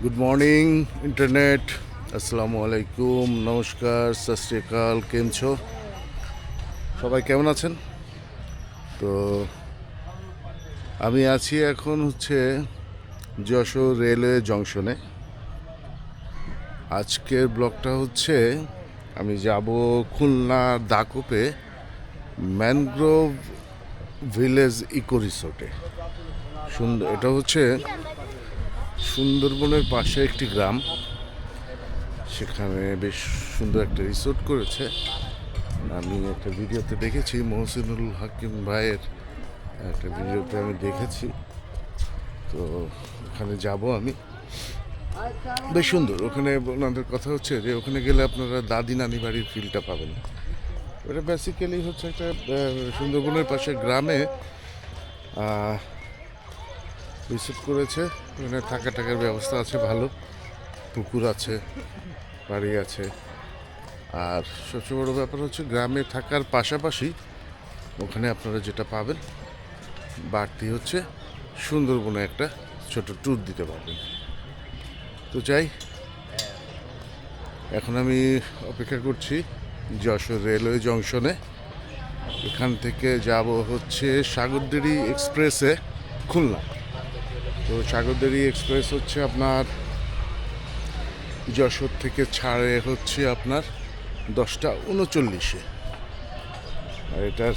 Good morning internet আসসালামু আলাইকুম নমস্কার সত শ্রী আকাল কেম છો সবাই কেমন আছেন তো আমি আছি এখন হচ্ছে যশোর রেলওয়ে জংশনে আজকের ব্লগটা হচ্ছে আমি যাব খুলনা দাকোপে ম্যানগ্রোভ ভিলেজ ইকো রিসোর্টে সুন্দর এটা হচ্ছে সুন্দরবনের পাশে একটি গ্রাম। সেখানে বেশ সুন্দর একটা রিসোর্ট করেছে। আমি একটা ভিডিওতে দেখেছি, মহসিনুল হাকিম ভাইয়ের একটা ভিডিওতে আমি দেখেছি। তো ওখানে যাব আমি। বেশ সুন্দর। ওখানে ওনাদের কথা হচ্ছে যে, ওখানে গেলে আপনারা দাদি নানি বাড়ির ফিলটা পাবেন। এটা বেসিক্যালি হচ্ছে একটা সুন্দরবনের পাশে গ্রামে রিসিভ করেছে। ওখানে থাকা টাকার ব্যবস্থা আছে, ভালো। পুকুর আছে, বাড়ি আছে। আর সবচেয়ে বড় ব্যাপার হচ্ছে গ্রামে থাকার পাশাপাশি ওখানে আপনারা যেটা পাবেন, বাড়তি হচ্ছে সুন্দরবনে একটা ছোট ট্যুর দিতে পারবেন। তো চাই এখন আমি অপেক্ষা করছি যশোর রেলওয়ে জংশনে। এখান থেকে যাব হচ্ছে সাগরদিঘি এক্সপ্রেসে খুলনা। তো সাগরদিঘি এক্সপ্রেস হচ্ছে আপনার যশোর থেকে ছাড়ে হচ্ছে আপনার দশটা উনচল্লিশে। আর এটার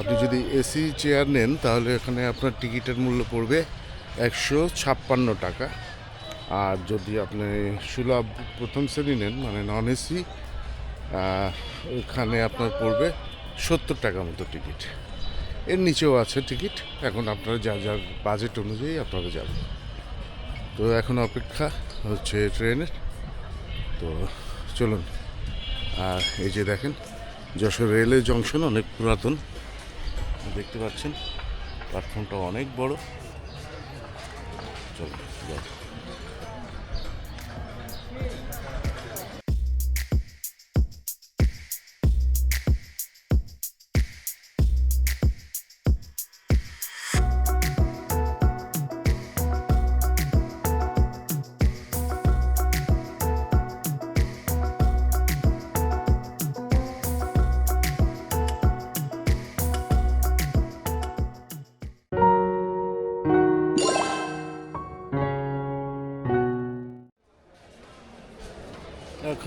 আপনি যদি এসি চেয়ার নেন, তাহলে এখানে আপনার টিকিটের মূল্য পড়বে একশো ছাপ্পান্ন টাকা। আর যদি আপনি সুলভ প্রথম শ্রেণি নেন মানে নন এসি ওখানে আপনার পড়বে সত্তর টাকা মতো টিকিট। এর নিচেও আছে টিকিট। এখন আপনারা যা যার বাজেট অনুযায়ী আপনারা যাবেন। তো এখন অপেক্ষা হচ্ছে ট্রেনের। তো চলুন। আর এই যে দেখেন, যশোর রেলওয়ে জংশন অনেক পুরাতন। দেখতে পাচ্ছেন প্ল্যাটফর্মটা অনেক বড়। চলুন, যাই।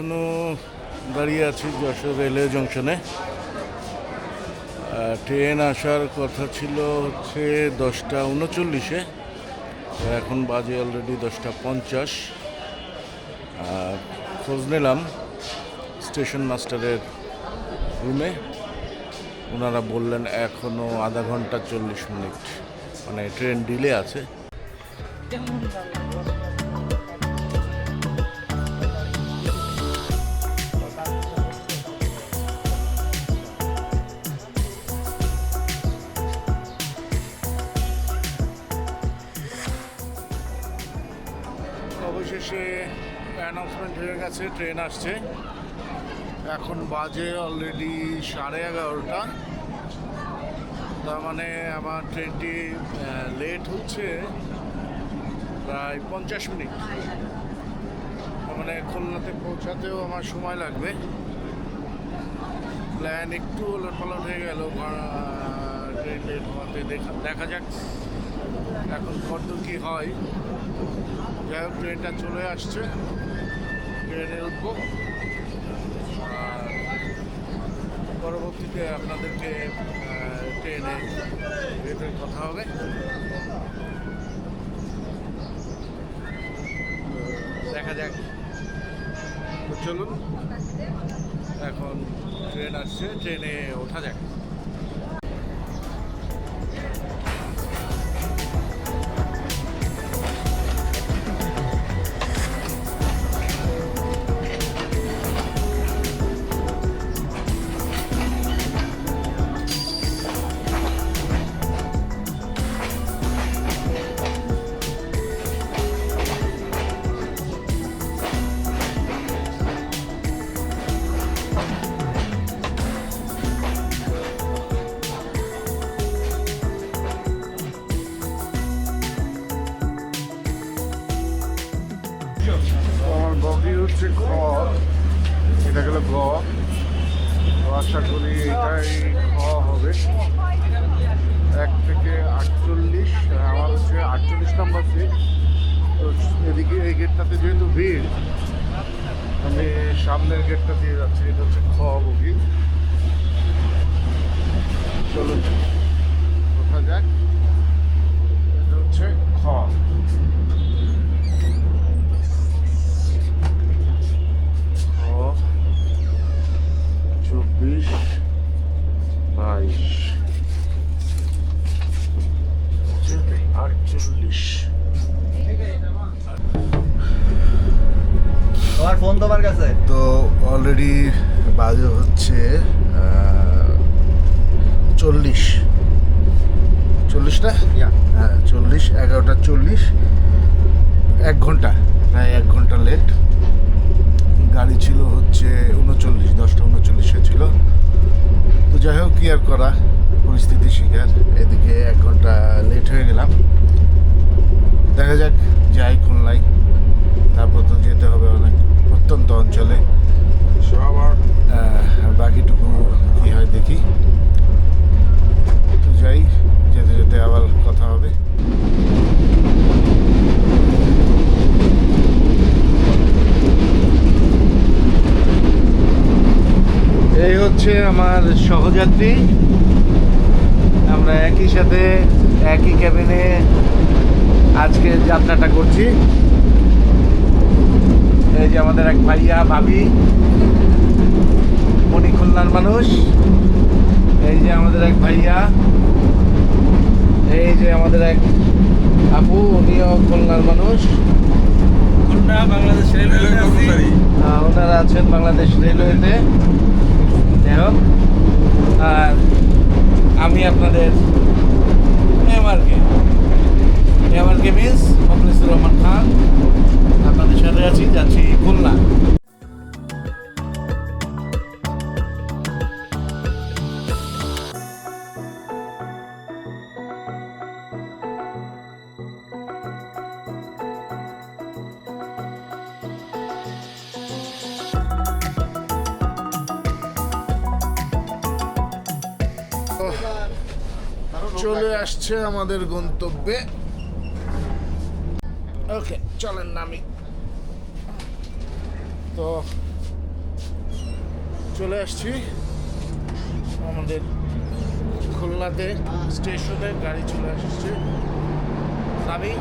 এখনও দাঁড়িয়ে আছি যশোর রেলওয়ে জংশনে। ট্রেন আসার কথা ছিল হচ্ছে দশটা উনচল্লিশে এখন বাজে অলরেডি দশটা পঞ্চাশ। খোঁজ নিলাম স্টেশন মাস্টারের রুমে। ওনারা বললেন এখনও আধা ঘণ্টা চল্লিশ মিনিট মানে ট্রেন ডিলে আছে। হয়ে গেছে, ট্রেন আসছে। এখন বাজে অলরেডি সাড়ে এগারোটা। তার মানে আমার ট্রেনটি লেট হচ্ছে প্রায় পঞ্চাশ মিনিট। মানে খুলনাতে পৌঁছাতেও আমার সময় লাগবে। প্ল্যান একটু ওলটপালট হয়ে গেল ট্রেন লেট হওয়াতে দেখা দেখা যাক এখন কত কী হয়। যাই হোক, ট্রেনটা চলে আসছে। ট্রেনে উঠবো পরবর্তীতে আপনাদেরকে ট্রেনে ভেতরে কথা হবে। দেখা যাক। চলুন, এখন ট্রেন আসছে, ট্রেনে ওঠা যাক। কোথা চল্লিশ। এক ঘণ্টা, প্রায় এক ঘণ্টা লেট গাড়ি ছিল হচ্ছে উনচল্লিশ, দশটা উনচল্লিশে ছিল। তো যাই হোক, কি আর করা? পরিস্থিতি শিকার। এদিকে এক ঘণ্টা লেট হয়ে গেলাম। দেখা যাক, যাই খুলনায় তারপর তো যেতে হবে অনেক প্রত্যন্ত অঞ্চলে। বাকিটুকু কি হয় দেখি। তো যাই, যেতে যেতে আবার কথা হবে এই হচ্ছে আমার সহযাত্রী। আমরা একই সাথে একই ক্যাবিনে আজকে যাত্রাটা করছি। এই যে আমাদের এক ভাইয়া ভাবি মণি খুলনার মানুষ। এই যে আমাদের এক ভাইয়া এই যে আমাদের এক আপু উনিও খুলনার মানুষ। খুলনা বাংলাদেশ রেলওয়ে ওনারা আছেন বাংলাদেশ রেলওয়েতে। হোক আর আমি আপনাদের এমআরকে। এমআরকে মিস মখলিসুর রহমান খান। আপনাদের চলে আমাদের গন্তব্যে। ওকে চলেন নামি। তো, চলে আসছি আমাদের খুলনাতে, স্টেশনে গাড়ি চলে আসছে। নামি।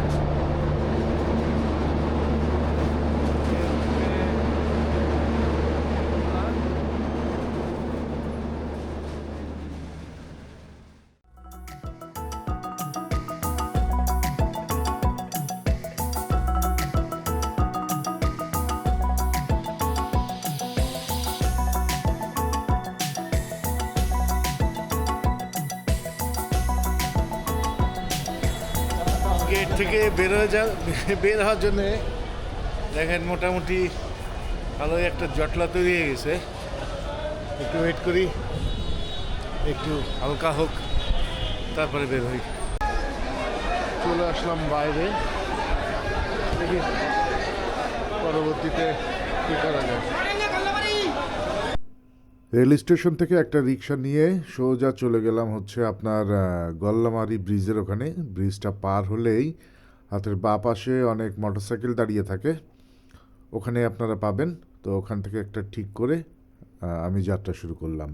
বের হওয়ার জন্যে দেখেন মোটামুটি ভালোই একটা জটলা তৈরি হয়ে গেছে। একটু ওয়েট করি, একটু হালকা হোক, তারপরে বের হই। চলে আসলাম বাইরে। দেখি পরবর্তীতে কী করা যায়। রেল স্টেশন থেকে একটা রিক্সা নিয়ে সোজা চলে গেলাম হচ্ছে আপনার গল্লামারি ব্রিজের ওখানে। ব্রিজটা পার হলেই হাতের বা পাশে অনেক মোটরসাইকেল দাঁড়িয়ে থাকে। ওখানে আপনারা পাবেন। তো ওখান থেকে একটা ঠিক করে আমি যাত্রা শুরু করলাম।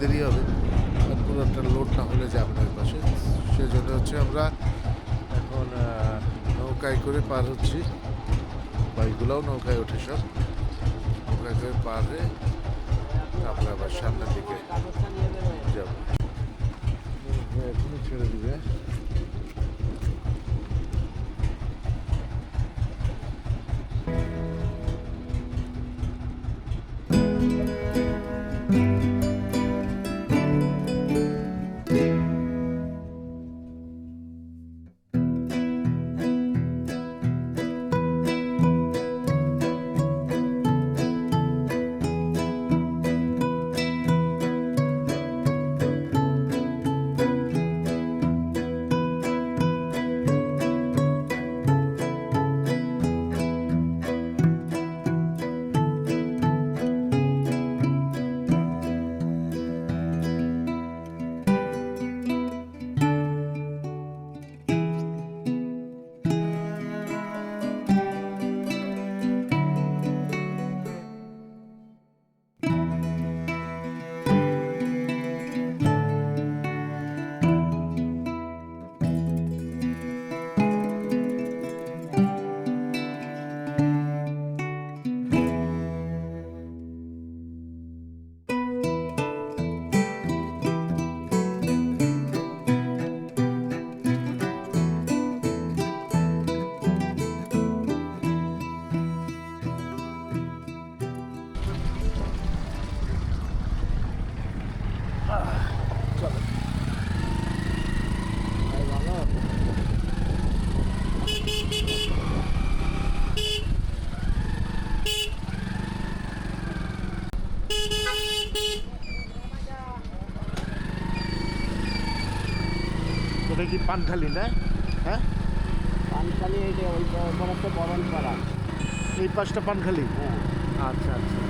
দেরি হবে পুরো একটা লোড না হলে যাবে না ওই পাশে। সেজন্য হচ্ছে আমরা এখন নৌকায় করে পার হচ্ছি। বাইকগুলোও নৌকায় ওঠে সব। নৌকায় করে পার হয়ে আবার সামনের দিকে যাব। ছেড়ে দিবে। ওটা কি পানখালি না? হ্যাঁ? পানখালি এই যে ওই ওপর হচ্ছে বরণ করা এই পাশটা পানখালি? হ্যাঁ। আচ্ছা আচ্ছা।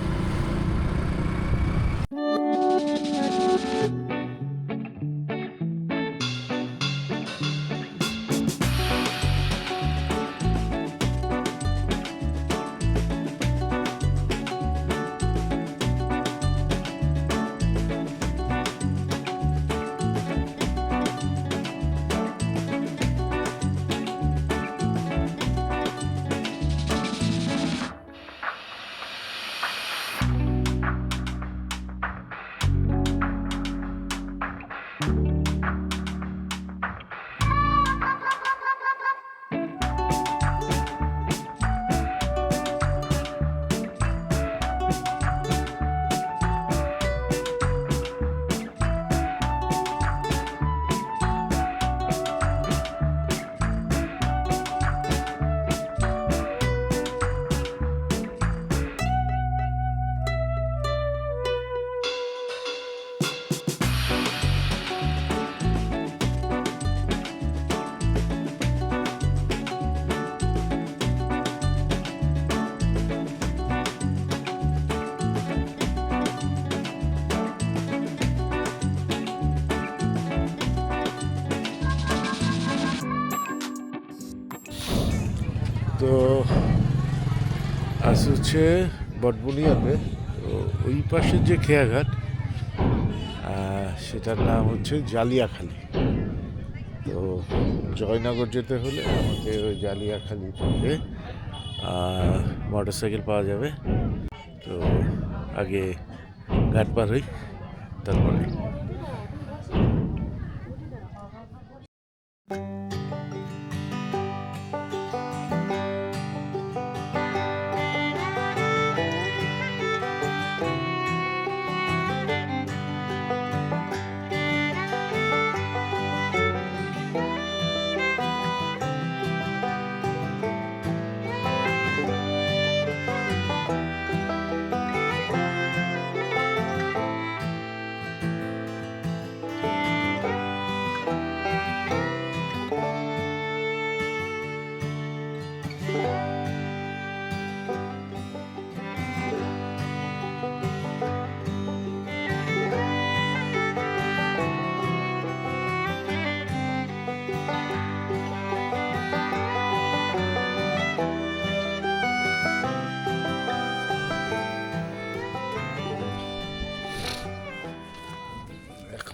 হচ্ছে বটবুনিয়াতে। তো ওই পাশের যে খেয়াঘাট সেটার নাম হচ্ছে জালিয়াখালি। তো জয়নগর যেতে হলে আমাকে ওই জালিয়াখালি থেকে মোটর সাইকেল পাওয়া যাবে। তো আগে ঘাট পার হই, তারপরে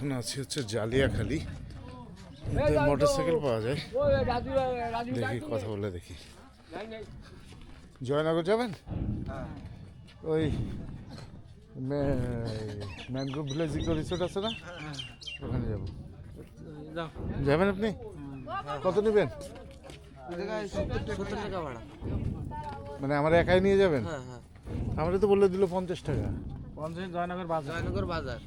এখন আছি হচ্ছে জালিয়াখালি। মোটর সাইকেল পাওয়া যায়। দেখি কথা বলে দেখি। জয়নগর যাবেন? ওই ম্যানগ্রোভ ভিলেজ ইকো রিসোর্ট আছে না? ওখানে যাব। যাবেন আপনি? কত নেবেন? ভাড়া মানে আমার একাই নিয়ে যাবেন? হ্যাঁ হ্যাঁ। আমরা তো বলে দিল পঞ্চাশ টাকা। পঞ্চাশ জয়নগর বাজার। জয়নগর বাজার।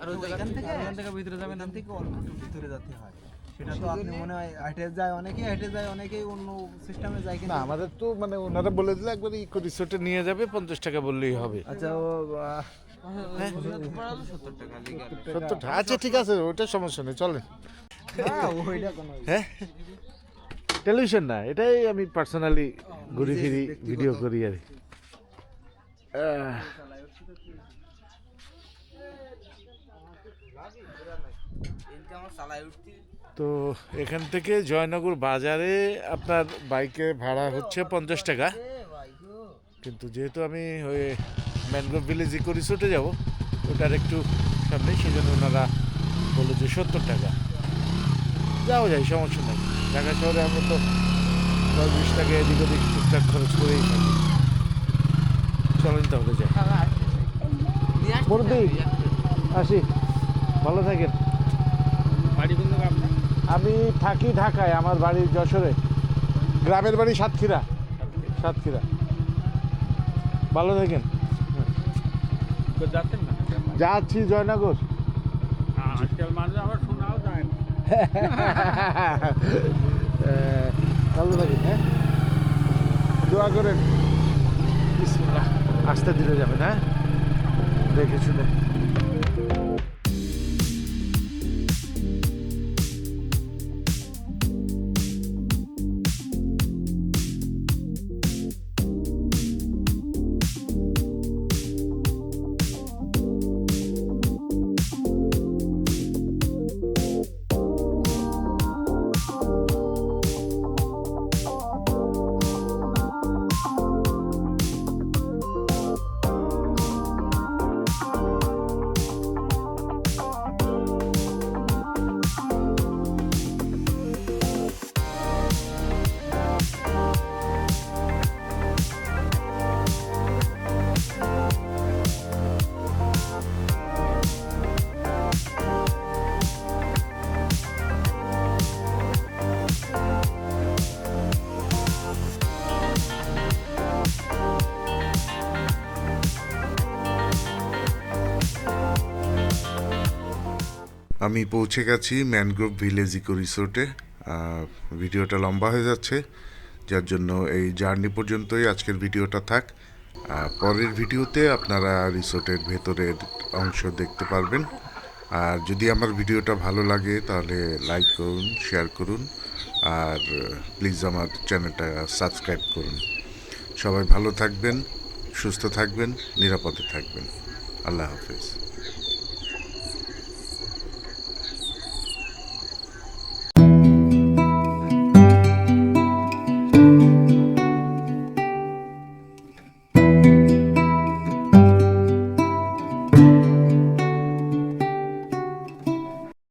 আর ওই জায়গা থেকে এখান থেকে ভিতরে যাবেন থেকে অল্প একটু ভিতরে যেতে হয়। সেটা তো আপনি মনে হয় হেঁটে যায় অনেকেই হেঁটে যায় অনেকেই অন্য সিস্টেমে যায় না আমাদের তো মানে ওনারা বলে দিলে একবার ইকো রিসোর্টে নিয়ে যাবে পঞ্চাশ টাকা বললেই হবে। আচ্ছা ও সত্তর টাকা টাকা। আচ্ছা ঠিক আছে ওইটা সমস্যা নেই চলেন। না, ওইটা কোনো হ্যাঁ? টেলিভিশন না এটাই আমি পার্সোনালি ঘুরি ফিরি ভিডিও করি আর তো এখান থেকে জয়নগর বাজারে আপনার বাইকে ভাড়া হচ্ছে পঞ্চাশ টাকা। কিন্তু যেহেতু আমি ওই ম্যানগ্রোভ ভিলেজ ইকো রিসোর্টে যাব ওটার একটু সামনে সেই জন্য ওনারা বলল যে সত্তর টাকা। যাওয়া যায় সমস্যা নেই। ঢাকা শহরে আমরা তো দশ বিশ টাকা এদিক ওদিক টুকটাক খরচ করেই থাকি। চলেন তাহলে যাই। আসি। ভালো থাকেন। আমি থাকি ঢাকায় আমার বাড়ি যশোরে। গ্রামের বাড়ি সাতক্ষীরা। সাতক্ষীরা। ভালো থাকেন। যাচ্ছি জয়নগর। আহ, ভালো থাকেন হ্যাঁ? দোয়া করেন। আস্তে ধীরে যাবেন হ্যাঁ? দেখে শুনে। আমি পৌঁছে গেছি ম্যানগ্রোভ ভিলেজ ইকো রিসোর্টে। ভিডিওটা লম্বা হয়ে যাচ্ছে, যার জন্য এই জার্নি পর্যন্তই আজকের ভিডিওটা থাক। পরের ভিডিওতে আপনারা রিসোর্টের ভেতরের অংশ দেখতে পারবেন। আর যদি আমার ভিডিওটা ভালো লাগে, তাহলে লাইক করুন, শেয়ার করুন, আর প্লিজ আমার চ্যানেলটা সাবস্ক্রাইব করুন। সবাই ভালো থাকবেন, সুস্থ থাকবেন, নিরাপদে থাকবেন। আল্লাহ হাফেজ।